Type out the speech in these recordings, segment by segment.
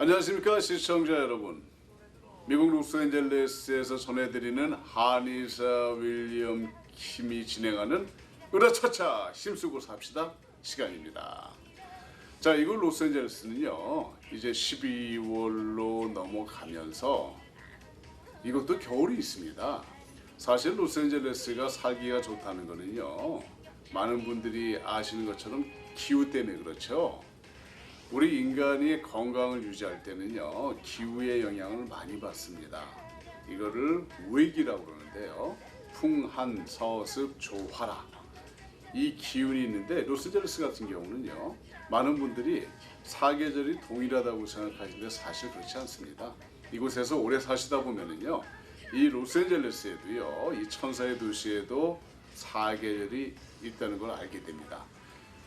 안녕하십니까 시청자 여러분. 미국 로스앤젤레스에서 전해드리는 한의사 윌리엄 킴이 진행하는 으라차차 힘쓰고 삽시다 시간입니다. 자, 이곳 로스앤젤레스는요 이제 12월로 넘어가면서 이것도 겨울이 있습니다. 사실 로스앤젤레스가 살기가 좋다는 거는요 많은 분들이 아시는 것처럼 기후 때문에 그렇죠. 우리 인간이 건강을 유지할 때는요 기후의 영향을 많이 받습니다. 이거를 우액이라고 그러는데요. 풍한, 서습, 조화라 이 기운이 있는데 로스앤젤레스 같은 경우는요 많은 분들이 사계절이 동일하다고 생각하시는데 사실 그렇지 않습니다. 이곳에서 오래 사시다 보면은요 이 로스앤젤레스에도요 이 천사의 도시에도 사계절이 있다는 걸 알게 됩니다.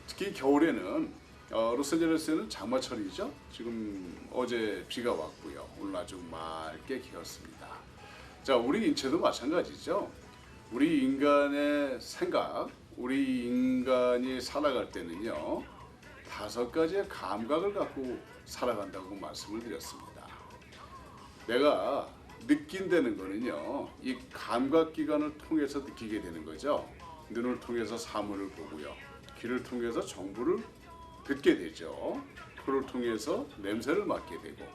특히 겨울에는 어, 로스앤젤레스에는 장마철이죠. 지금 어제 비가 왔고요. 오늘 아주 맑게 개었습니다. 자, 우리 인체도 마찬가지죠. 우리 인간의 생각, 우리 인간이 살아갈 때는요 다섯 가지의 감각을 갖고 살아간다고 말씀을 드렸습니다. 내가 느낀다는 거는요 이 감각 기관을 통해서 느끼게 되는 거죠. 눈을 통해서 사물을 보고요, 귀를 통해서 정보를 듣게 되죠. 코를 통해서 냄새를 맡게 되고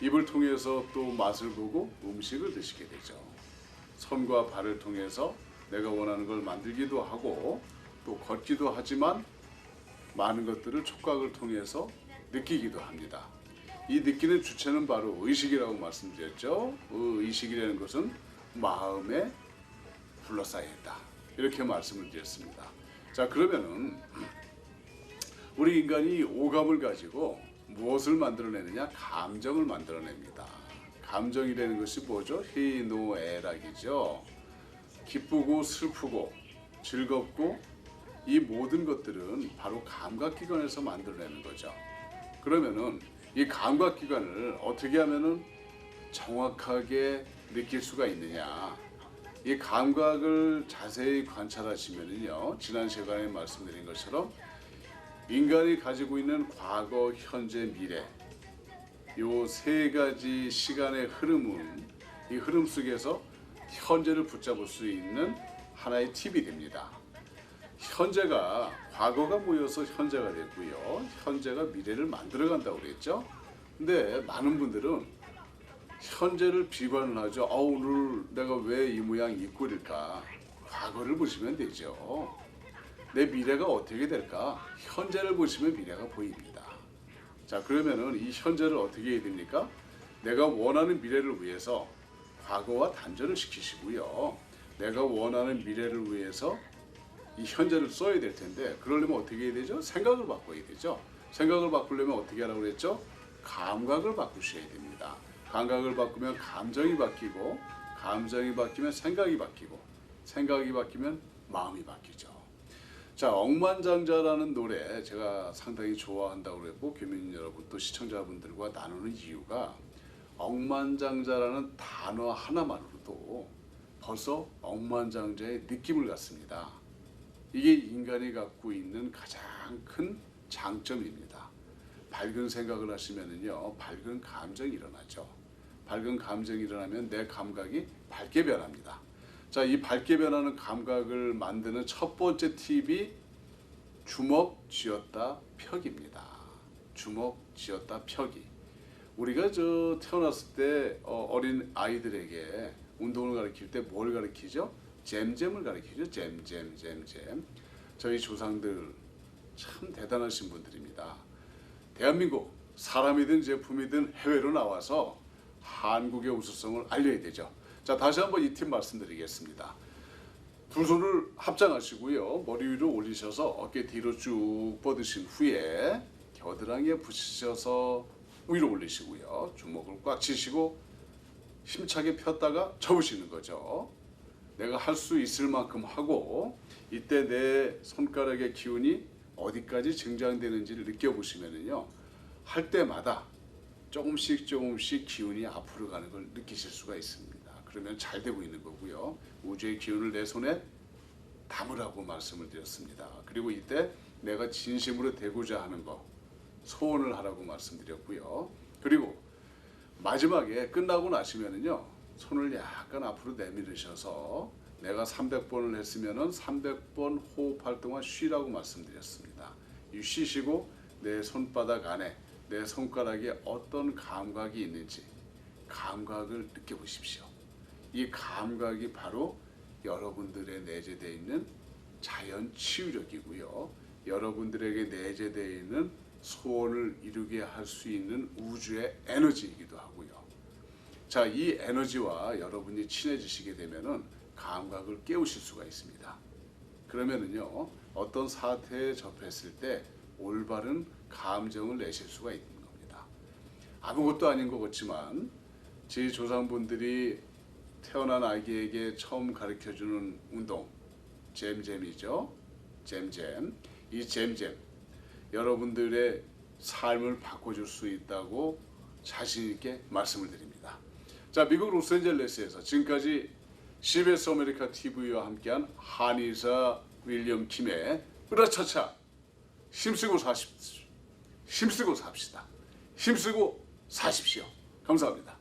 입을 통해서 또 맛을 보고 음식을 드시게 되죠. 손과 발을 통해서 내가 원하는 걸 만들기도 하고 또 걷기도 하지만 많은 것들을 촉각을 통해서 느끼기도 합니다. 이 느끼는 주체는 바로 의식이라고 말씀드렸죠. 그 의식이라는 것은 마음에 둘러싸여 있다. 이렇게 말씀을 드렸습니다. 자, 그러면은 우리 인간이 오감을 가지고 무엇을 만들어내느냐? 감정을 만들어냅니다. 감정이라는 것이 뭐죠? 희노애락이죠. 기쁘고 슬프고 즐겁고 이 모든 것들은 바로 감각기관에서 만들어내는 거죠. 그러면은 이 감각기관을 어떻게 하면은 정확하게 느낄 수가 있느냐? 이 감각을 자세히 관찰하시면은요, 지난 시간에 말씀드린 것처럼 인간이 가지고 있는 과거, 현재, 미래 요 세 가지 시간의 흐름은 이 흐름 속에서 현재를 붙잡을 수 있는 하나의 팁이 됩니다. 현재가 과거가 모여서 현재가 됐고요. 현재가 미래를 만들어 간다고 그랬죠. 근데 많은 분들은 현재를 비관을 하죠. 아, 오늘 내가 왜 이 모양 이 꼴일까? 과거를 보시면 되죠. 내 미래가 어떻게 될까? 현재를 보시면 미래가 보입니다. 자, 그러면은 이 현재를 어떻게 해야 됩니까? 내가 원하는 미래를 위해서 과거와 단절을 시키시고요. 내가 원하는 미래를 위해서 이 현재를 써야 될 텐데 그러려면 어떻게 해야 되죠? 생각을 바꿔야 되죠. 생각을 바꾸려면 어떻게 하라고 그랬죠? 감각을 바꾸셔야 됩니다. 감각을 바꾸면 감정이 바뀌고 감정이 바뀌면 생각이 바뀌고 생각이 바뀌면 마음이 바뀌죠. 자, 억만장자라는 노래 제가 상당히 좋아한다고 그랬고 교민 여러분 또 시청자분들과 나누는 이유가 억만장자라는 단어 하나만으로도 벌써 억만장자의 느낌을 갖습니다. 이게 인간이 갖고 있는 가장 큰 장점입니다. 밝은 생각을 하시면은요, 밝은 감정이 일어나죠. 밝은 감정이 일어나면 내 감각이 밝게 변합니다. 자, 이 밝게 변하는 감각을 만드는 첫 번째 팁이 주먹 쥐었다 펴기입니다. 주먹 쥐었다 펴기. 우리가 저 태어났을 때 어, 어린 아이들에게 운동을 가르칠 때 뭘 가르치죠? 잼잼을 가르치죠. 잼잼 잼잼. 저희 조상들 참 대단하신 분들입니다. 대한민국 사람이든 제품이든 해외로 나와서 한국의 우수성을 알려야 되죠. 자 다시 한번 이 팁 말씀드리겠습니다. 두 손을 합장하시고요. 머리 위로 올리셔서 어깨 뒤로 쭉 뻗으신 후에 겨드랑이에 붙이셔서 위로 올리시고요. 주먹을 꽉 쥐시고 힘차게 폈다가 접으시는 거죠. 내가 할 수 있을 만큼 하고 이때 내 손가락의 기운이 어디까지 증장되는지를 느껴보시면은요. 할 때마다 조금씩 조금씩 기운이 앞으로 가는 걸 느끼실 수가 있습니다. 그러면 잘 되고 있는 거고요. 우주의 기운을 내 손에 담으라고 말씀을 드렸습니다. 그리고 이때 내가 진심으로 되고자 하는 거 소원을 하라고 말씀드렸고요. 그리고 마지막에 끝나고 나시면은요 손을 약간 앞으로 내밀으셔서 내가 300번을 했으면은 300번 호흡할 동안 쉬라고 말씀드렸습니다. 이 쉬시고 내 손바닥 안에 내 손가락에 어떤 감각이 있는지 감각을 느껴보십시오. 이 감각이 바로 여러분들의 내재되어 있는 자연 치유력이고요. 여러분들에게 내재되어 있는 소원을 이루게 할 수 있는 우주의 에너지이기도 하고요. 자, 이 에너지와 여러분이 친해지시게 되면은 감각을 깨우실 수가 있습니다. 그러면은요, 어떤 사태에 접했을 때 올바른 감정을 내실 수가 있는 겁니다. 아무것도 아닌 것 같지만 제 조상분들이 태어난 아기에게 처음 가르쳐 주는 운동 잼잼이죠. 잼잼. 이 잼잼 여러분들의 삶을 바꿔줄 수 있다고 자신 있게 말씀을 드립니다. 자, 미국 로스앤젤레스에서 지금까지 CBS 아메리카 TV와 함께한 한의사 윌리엄 킴의 으라차차 힘쓰고 사십시오. 힘쓰고 삽시다. 힘쓰고 사십시오. 감사합니다.